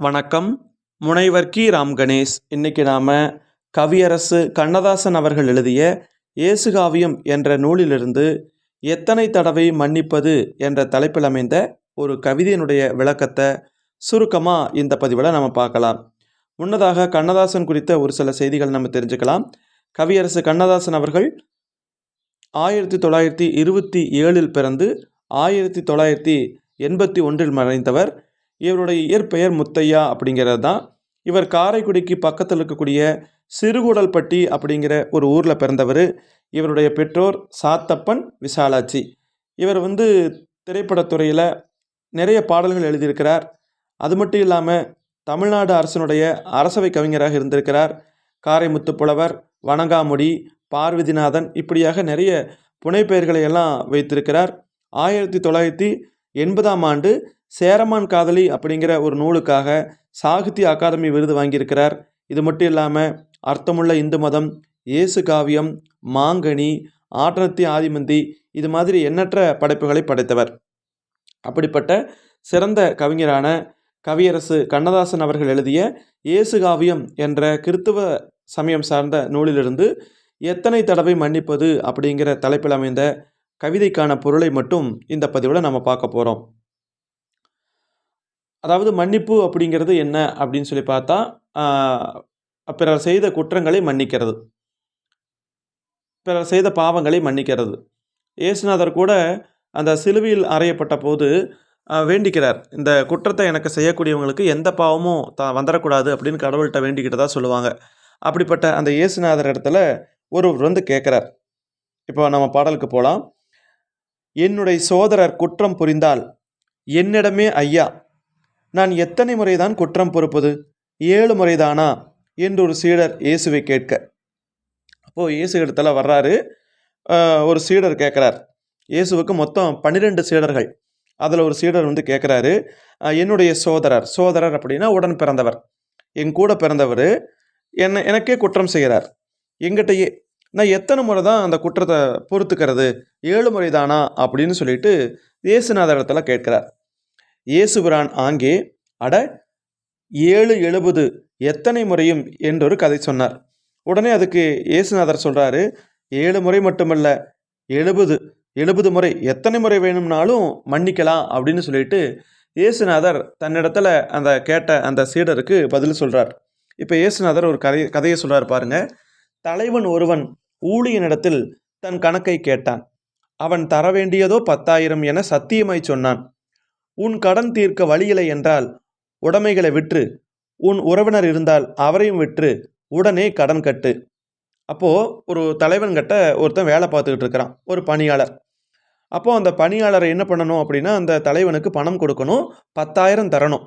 வணக்கம். முனைவர் கி. ராம் கணேஷ். இன்னைக்கு நாம் கவியரசு கண்ணதாசன் அவர்கள் எழுதிய இயேசுகாவியம் என்ற நூலிலிருந்து எத்தனை தடவை மன்னிப்பது என்ற தலைப்பில் அமைந்த ஒரு கவிதையினுடைய விளக்கத்தை சுருக்கமாக இந்த பதிவில் நம்ம பார்க்கலாம். முன்னதாக கண்ணதாசன் குறித்த ஒரு சில செய்திகள் நம்ம தெரிஞ்சுக்கலாம். கவியரசு கண்ணதாசன் அவர்கள் ஆயிரத்தி தொள்ளாயிரத்தி இருபத்தி ஏழில் பிறந்து ஆயிரத்தி தொள்ளாயிரத்தி எண்பத்தி ஒன்றில் மறைந்தவர் இவருடைய இயற்பெயர் முத்தையா அப்படிங்கிறது தான். இவர் காரைக்குடிக்கு பக்கத்தில் இருக்கக்கூடிய சிறுகுடல்பட்டி அப்படிங்கிற ஒரு ஊரில் பிறந்தவர். இவருடைய பெற்றோர் சாத்தப்பன் விசாலாட்சி. இவர் வந்து திரைப்படத்துறையில் நிறைய பாடல்கள் எழுதியிருக்கிறார். அது மட்டும் இல்லாமல் தமிழ்நாடு அரசனுடைய அரசவை கவிஞராக இருந்திருக்கிறார். காரைமுத்து புலவர் வணங்காமுடி பார்வதிநாதன் இப்படியாக நிறைய புனைப்பெயர்களை எல்லாம் வைத்திருக்கிறார். ஆயிரத்தி தொள்ளாயிரத்தி எண்பதாம் ஆண்டு சேரமான் காதலி அப்படிங்கிற ஒரு நூலுக்காக சாகித்ய அகாதமி விருது வாங்கியிருக்கிறார். இது மட்டும் இல்லாமல் அர்த்தமுள்ள இந்து மதம் இயேசு காவியம் மாங்கனி ஆட்டனத்தி ஆதிமந்தி இது மாதிரி எண்ணற்ற படைப்புகளை படைத்தவர். அப்படிப்பட்ட சிறந்த கவிஞரான கவியரசு கண்ணதாசன் அவர்கள் எழுதிய இயேசு காவியம் என்ற கிறித்துவ சமயம் சார்ந்த நூலிலிருந்து எத்தனை தடவை மன்னிப்பது அப்படிங்கிற தலைப்பில் அமைந்த கவிதைக்கான பொருளை மட்டும் இந்த பதிவில் நம்ம பார்க்க போகிறோம் அதாவது மன்னிப்பு அப்படிங்கிறது என்ன அப்படின்னு சொல்லி பார்த்தா பிறர் செய்த குற்றங்களை மன்னிக்கிறது. பிறர் செய்த பாவங்களை மன்னிக்கிறது. இயேசுநாதர் கூட அந்த சிலுவையில் அறையப்பட்ட போது வேண்டிக்கிறார். இந்த குற்றத்தை எனக்கு செய்யக்கூடியவங்களுக்கு எந்த பாவமும் த வந்துடக்கூடாது அப்படின்னு கடவுள்கிட்ட வேண்டிக்கிட்டதா சொல்லுவாங்க. அப்படிப்பட்ட அந்த இயேசுநாதர் இடத்துல ஒருவர் வந்து கேட்குறார். இப்போ நம்ம பாடலுக்கு போகலாம் என்னுடைய சோதரர் குற்றம் புரிந்தால் என்னிடமே ஐயா நான் எத்தனை முறைதான் குற்றம் பொறுப்பது? ஏழு முறைதானா? என்று ஒரு சீடர் இயேசுவை கேட்க. அப்போது இயேசு இடத்துல வர்றாரு. ஒரு சீடர் கேட்குறார். இயேசுவுக்கு மொத்தம் பன்னிரெண்டு சீடர்கள். அதில் ஒரு சீடர் வந்து கேட்குறாரு என்னுடைய சோதரர். சோதரர் அப்படின்னா உடன் பிறந்தவர். என் கூட பிறந்தவர். என்னை எனக்கே குற்றம் செய்கிறார். எங்கிட்டயே நான் எத்தனை முறை தான் அந்த குற்றத்தை பொறுத்துக்கிறது? ஏழு முறை தானா அப்படின்னு சொல்லிட்டு இயேசுநாத இடத்துல கேட்குறார். இயேசுபிரான் ஆங்கே அட ஏழு எழுபது எத்தனை முறையும் என்றொரு கதை சொன்னார். உடனே அதுக்கு இயேசுநாதர் சொல்கிறாரு ஏழு முறை மட்டுமல்ல எழுபது எழுபது முறை எத்தனை முறை வேணும்னாலும் மன்னிக்கலாம் அப்படின்னு சொல்லிட்டு இயேசுநாதர் தன்னிடத்துல அந்த கேட்ட அந்த சீடருக்கு பதில் சொல்கிறார் இப்போ இயேசுநாதர் ஒரு கதை கதையை சொல்கிறார் பாருங்கள் தலைவன் ஒருவன் ஊழியனிடத்தில் தன் கணக்கை கேட்டான். அவன் தர வேண்டியதோ பத்தாயிரம் என சத்தியமாய் சொன்னான். உன் கடன் தீர்க்க வழியில்லை என்றால் உடைமைகளை விற்று உன் உறவினர் இருந்தால் அவரையும் விற்று உடனே கடன் கட்டு. அப்போது ஒரு தலைவன்கிட்ட ஒருத்தன் வேலை பார்த்துக்கிட்டு இருக்கிறான் ஒரு பணியாளர். அப்போது அந்த பணியாளரை என்ன பண்ணணும் அப்படின்னா அந்த தலைவனுக்கு பணம் கொடுக்கணும் பத்தாயிரம் தரணும்.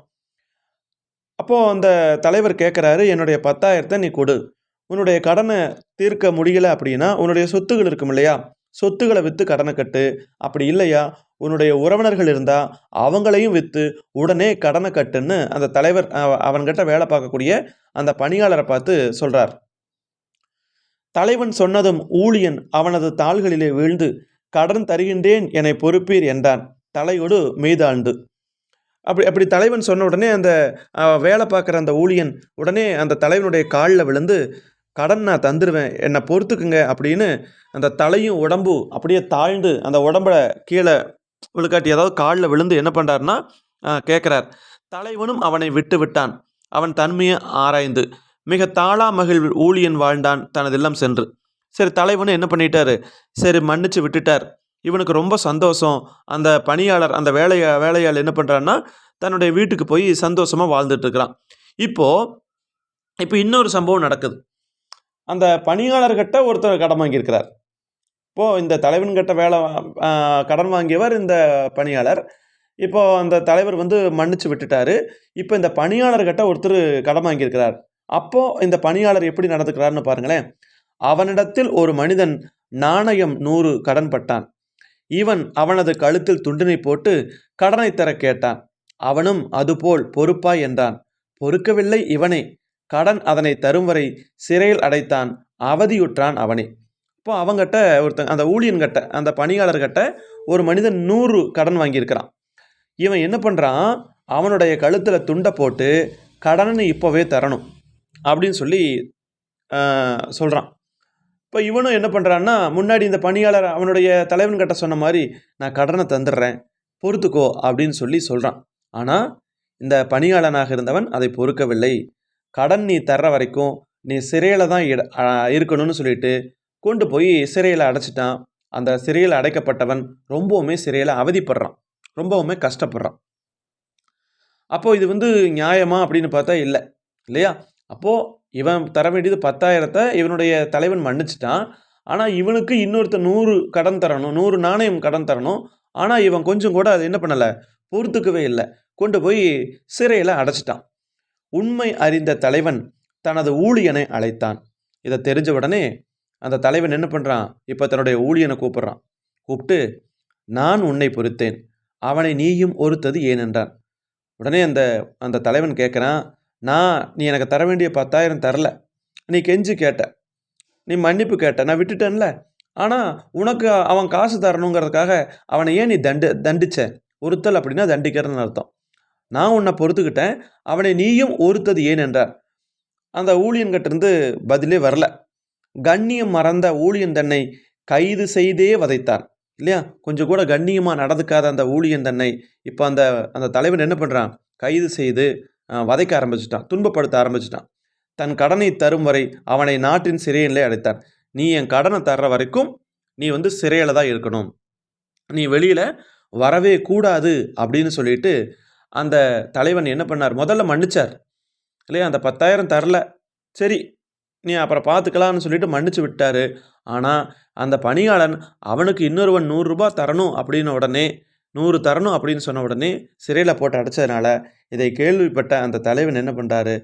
அப்போது அந்த தலைவர் கேட்குறாரு என்னுடைய பத்தாயிரத்தை நீ கொடு. உன்னுடைய கடனை தீர்க்க முடியல அப்படின்னா உன்னுடைய சொத்துகள் இருக்கும் இல்லையா? சொத்துக்களை விற்று கடனை கட்டு. அப்படி இல்லையா? உன்னுடைய உறவினர்கள் இருந்தால் அவங்களையும் விற்று உடனே கடனை கட்டுன்னு அந்த தலைவர் அவ- அவன்கிட்ட வேலை பார்க்கக்கூடிய அந்த பணியாளரை பார்த்து சொல்கிறார் தலைவன் சொன்னதும் ஊழியன் அவனது தாள்களிலே வீழ்ந்து கடன் தருகின்றேன் என்னை பொறுப்பீர் என்றான். தலையோடு மீதாழ்ந்து. அப்படி அப்படி தலைவன் சொன்ன உடனே அந்த வேலை பார்க்குற அந்த ஊழியன் உடனே அந்த தலைவனுடைய காலில் விழுந்து கடன் நான் தந்துடுவேன் என்னை பொறுத்துக்குங்க அப்படின்னு அந்த தலையும் உடம்பு அப்படியே தாழ்ந்து அந்த உடம்பை கீழே விழுக்காட்டி ஏதாவது காலில் விழுந்து என்ன பண்ணுறாருன்னா கேட்குறார் தலைவனும் அவனை விட்டு விட்டான். அவன் தன்மையை ஆராய்ந்து மிக தாளா மகிழ் ஊழியன் வாழ்ந்தான் தனது இல்லம் சென்று. சரி தலைவனும் என்ன பண்ணிட்டாரு? சரி மன்னிச்சு விட்டுட்டார். இவனுக்கு ரொம்ப சந்தோஷம். அந்த பணியாளர் அந்த வேலைய வேலையாள் என்ன பண்ணுறான்னா தன்னுடைய வீட்டுக்கு போய் சந்தோஷமாக வாழ்ந்துட்டு இருக்கிறான். இப்போது இப்போ இன்னொரு சம்பவம் நடக்குது. அந்த பணியாளர்கிட்ட ஒருத்தர் கடன் வாங்கியிருக்கிறார். இப்போது இந்த தலைவன்கிட்ட வேலை கடன் வாங்கியவர் இந்த பணியாளர். இப்போது அந்த தலைவர் வந்து மன்னிச்சு விட்டுட்டாரு. இப்போ இந்த பணியாளர்கிட்ட ஒருத்தர் கடன் வாங்கியிருக்கிறார். அப்போது இந்த பணியாளர் எப்படி நடந்துக்கிறாருன்னு பாருங்களேன். அவனிடத்தில் ஒரு மனிதன் நாணயம் நூறு கடன் பட்டான். இவன் அவனது கழுத்தில் துண்டினை போட்டு கடனை தர கேட்டான். அவனும் அதுபோல் பொறுப்பாய் என்றான். பொறுக்கவில்லை இவனே. கடன் அதனை தரும் வரை சிறையில் அடைத்தான். அவதியுற்றான் அவனே. இப்போ அவங்ககிட்ட ஒருத்தங்க அந்த ஊழியன்கிட்ட அந்த பணியாளர்கிட்ட ஒரு மனிதன் நூறு கடன் வாங்கியிருக்கிறான். இவன் என்ன பண்ணுறான் அவனுடைய கழுத்தில் துண்டை போட்டு கடனை இப்போவே தரணும் அப்படின்னு சொல்லி சொல்கிறான் இப்போ இவனும் என்ன பண்ணுறான்னா முன்னாடி இந்த பணியாளர் அவனுடைய தலைவன்கிட்ட சொன்ன மாதிரி நான் கடனை தந்துடுறேன் பொறுத்துக்கோ அப்படின்னு சொல்லி சொல்கிறான் ஆனால் இந்த பணியாளனாக இருந்தவன் அதை பொறுக்கவில்லை. கடன் நீ தர்ற வரைக்கும் நீ சிறையில் தான் இட இருக்கணும்னு சொல்லிட்டு கொண்டு போய் சிறையில் அடைச்சிட்டான். அந்த சிறையில் அடைக்கப்பட்டவன் ரொம்பவுமே சிறையில் அவதிப்படுறான். ரொம்பவுமே கஷ்டப்படுறான். அப்போது இது வந்து நியாயமா அப்படின்னு பார்த்தா இல்லை. இல்லையா? அப்போது இவன் தர வேண்டியது பத்தாயிரத்தை இவனுடைய தலைவன் மன்னிச்சிட்டான். ஆனால் இவனுக்கு இன்னொருத்த நூறு கடன் தரணும் நூறு நாணயம் கடன் தரணும். ஆனால் இவன் கொஞ்சம் கூட அது என்ன பண்ணலை? பொறுத்துக்கவே இல்லை. கொண்டு போய் சிறையில் அடைச்சிட்டான். உண்மை அறிந்த தலைவன் தனது ஊழியனை அழைத்தான். இதை தெரிஞ்ச உடனே அந்த தலைவன் என்ன பண்ணுறான் இப்போ தன்னுடைய ஊழியனை கூப்பிட்றான். கூப்பிட்டு நான் உன்னை பொறுத்தேன். அவனை நீயும் ஒருத்தது ஏனென்றான். உடனே அந்த அந்த தலைவன் கேட்குறான் நான் நீ எனக்கு தர வேண்டிய பத்தாயிரம் தரல. நீ கெஞ்சி கேட்ட. நீ மன்னிப்பு கேட்ட. நான் விட்டுட்டேன்ல. ஆனால் உனக்கு அவன் காசு தரணுங்கிறதுக்காக அவனை ஏன் நீ தண்டு தண்டிச்ச? ஒருத்தல் அப்படின்னா தண்டிக்கிறதுன்னு அர்த்தம். நான் உன்னை பொறுத்துக்கிட்டேன் அவனை நீயும் ஒருத்தது ஏன் என்றார். அந்த ஊழியன்கிட்டருந்து பதிலே வரல. கண்ணியம் மறந்த ஊழியன் தன்னை கைது செய்தே வதைத்தான் இல்லையா? கொஞ்சம் கூட கண்ணியமாக நடந்துக்காத அந்த ஊழியன் தன்னை இப்போ அந்த அந்த தலைவன் என்ன பண்ணுறான் கைது செய்து வதைக்க ஆரம்பிச்சிட்டான் துன்பப்படுத்த ஆரம்பிச்சிட்டான். தன் கடனை தரும் வரை அவனை நாட்டின் சிறையிலே அடைத்தான் நீ என் கடனை தர்ற வரைக்கும் நீ வந்து சிறையில் தான் இருக்கணும். நீ வெளியில் வரவே கூடாது அப்படின்னு சொல்லிட்டு அந்த தலைவன் என்ன பண்ணார்? முதல்ல மன்னிச்சார். இல்லையா? அந்த பத்தாயிரம் தரல. சரி நீ அப்புறம் பார்த்துக்கலான்னு சொல்லிட்டு மன்னிச்சு விட்டார். ஆனால் அந்த பணியாளன் அவனுக்கு இன்னொருவன் நூறுரூபா தரணும் அப்படின்னு உடனே நூறு தரணும் அப்படின்னு சொன்ன உடனே சிறையில் போட்டு அடைச்சதுனால இதை கேள்விப்பட்ட அந்த தலைவன் என்ன பண்ணுறாரு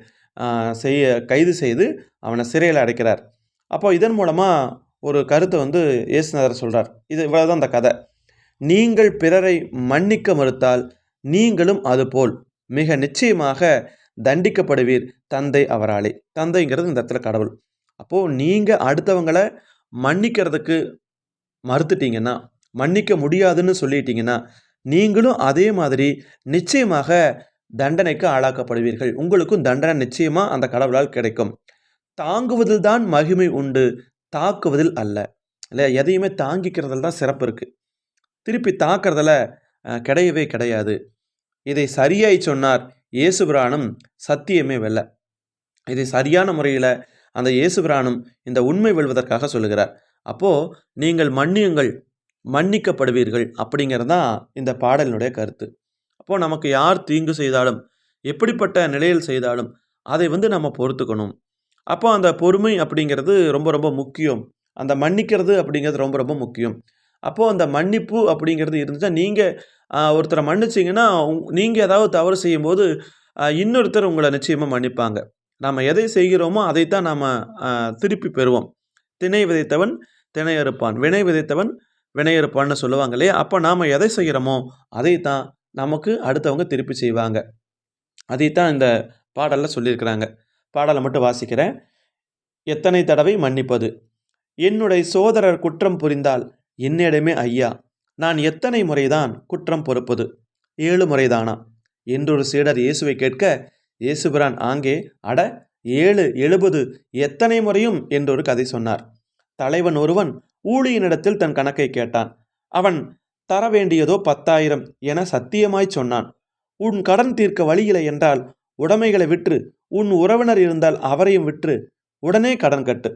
செய்ய கைது செய்து அவனை சிறையில் அடைக்கிறார். அப்போ இதன் மூலமாக ஒரு கருத்தை வந்து இயேசுநாதர் சொல்கிறார் இது இவ்வளோதான் அந்த கதை. நீங்கள் பிறரை மன்னிக்க மறுத்தால் நீங்களும் அதுபோல் மிக நிச்சயமாக தண்டிக்கப்படுவீர் தந்தை அவராலே. தந்தைங்கிறது இந்த இடத்துல கடவுள். அப்போது நீங்கள் அடுத்தவங்களை மன்னிக்கிறதுக்கு மறுத்துட்டீங்கன்னா மன்னிக்க முடியாதுன்னு சொல்லிட்டீங்கன்னா நீங்களும் அதே மாதிரி நிச்சயமாக தண்டனைக்கு ஆளாக்கப்படுவீர்கள். உங்களுக்கும் தண்டனை நிச்சயமாக அந்த கடவுளால் கிடைக்கும். தாங்குவதில் தான் மகிமை உண்டு தாக்குவதில் அல்ல. இல்லை எதையுமே தாங்கிக்கிறதுல தான் சிறப்பு இருக்குது திருப்பி தாக்குறதில் கிடையவே கிடையாது. இதை சரியாய் சொன்னார். இயேசுபிரானும் சத்தியமே வெல்ல. இதை சரியான முறையில் அந்த இயேசுபிரானும் இந்த உண்மை வெல்வதற்காக சொல்லுகிறார். அப்போது நீங்கள் மன்னியுங்கள் மன்னிக்கப்படுவீர்கள் அப்படிங்கிறது தான் இந்த பாடலினுடைய கருத்து. அப்போது நமக்கு யார் தீங்கு செய்தாலும் எப்படிப்பட்ட நிலையில் செய்தாலும் அதை வந்து நம்ம பொறுத்துக்கணும். அப்போ அந்த பொறுமை அப்படிங்கிறது ரொம்ப ரொம்ப முக்கியம். அந்த மன்னிக்கிறது அப்படிங்கிறது ரொம்ப ரொம்ப முக்கியம். அப்போது அந்த மன்னிப்பு அப்படிங்கிறது இருந்துச்சுன்னா நீங்கள் ஒருத்தரை மன்னிச்சிங்கன்னா நீங்கள் ஏதாவது தவறு செய்யும்போது இன்னொருத்தர் உங்களை நிச்சயமாக மன்னிப்பாங்க. நாம் எதை செய்கிறோமோ அதைத்தான் நாம் திருப்பி பெறுவோம். திணை விதைத்தவன் திணையறுப்பான். வினை விதைத்தவன் வினையறுப்பான்னு சொல்லுவாங்க இல்லையா? அப்போ நாம் எதை செய்கிறோமோ அதைத்தான் நமக்கு அடுத்தவங்க திருப்பி செய்வாங்க. அதைத்தான் இந்த பாடலில் சொல்லியிருக்கிறாங்க. பாடலை மட்டும் வாசிக்கிறேன். எத்தனை தடவை மன்னிப்பது? என்னுடைய சோதரர் குற்றம் புரிந்தால் என்னிடமே ஐயா நான் எத்தனை முறைதான் குற்றம் பொறுப்பது? ஏழு முறைதானா? என்றொரு சீடர் இயேசுவை கேட்க இயேசுபிரான் ஆங்கே அட ஏழு எழுபது எத்தனை முறையும்? என்றொரு கதை சொன்னார். தலைவன் ஒருவன் ஊழியனிடத்தில் தன் கணக்கை கேட்டான். அவன் தர வேண்டியதோ பத்தாயிரம் என சத்தியமாய் சொன்னான். உன் கடன் தீர்க்க வழியில்லை என்றால் உடைமைகளை விற்று உன் உறவினர் இருந்தால் அவரையும் விற்று உடனே கடன் கட்டு.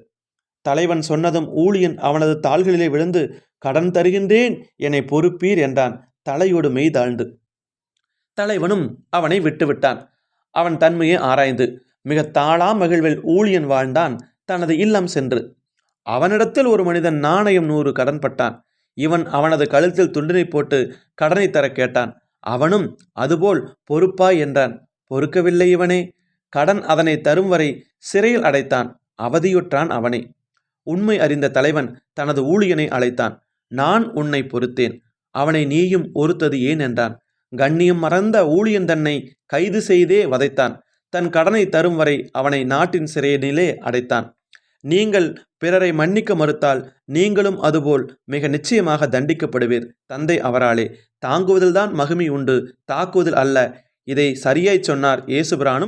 தலைவன் சொன்னதும் ஊழியன் அவனது தாள்களிலே விழுந்து கடன் தருகின்றேன் என்னை பொறுப்பீர் என்றான். தலையோடு மெய் தாழ்ந்து. தலைவனும் அவனை விட்டுவிட்டான். அவன் தன்மையை ஆராய்ந்து மிக தாளா மகிழ்வில் ஊழியன் வாழ்ந்தான். தனது இல்லம் சென்று அவனிடத்தில் ஒரு மனிதன் நாணயம் நூறு கடன் பட்டான். இவன் அவனது கழுத்தில் துண்டினை போட்டு கடனை தர கேட்டான். அவனும் அதுபோல் பொறுப்பாய் என்றான். பொறுக்கவில்லை இவனே. கடன் அதனை தரும் வரை சிறையில் அடைத்தான். அவதியுற்றான் அவனை. உண்மை அறிந்த தலைவன் தனது ஊழியனை அழைத்தான். நான் உன்னை பொறுத்தேன். அவனை நீயும் ஒருத்தது ஏன்? என்றான். கண்ணியம் மறந்த ஊழியன் தன்னை கைது செய்தே வதைத்தான். தன் கடனை தரும் வரை அவனை நாட்டின் சிறையினிலே அடைத்தான். நீங்கள் பிறரை மன்னிக்க மறுத்தால் நீங்களும் அதுபோல் மிக நிச்சயமாக தண்டிக்கப்படுவீர். தந்தை அவராலே. தாங்குவதில்தான் மகிமை உண்டு. தாக்குவதில் அல்ல. இதை சரியாய் சொன்னார் இயேசுபிரானும்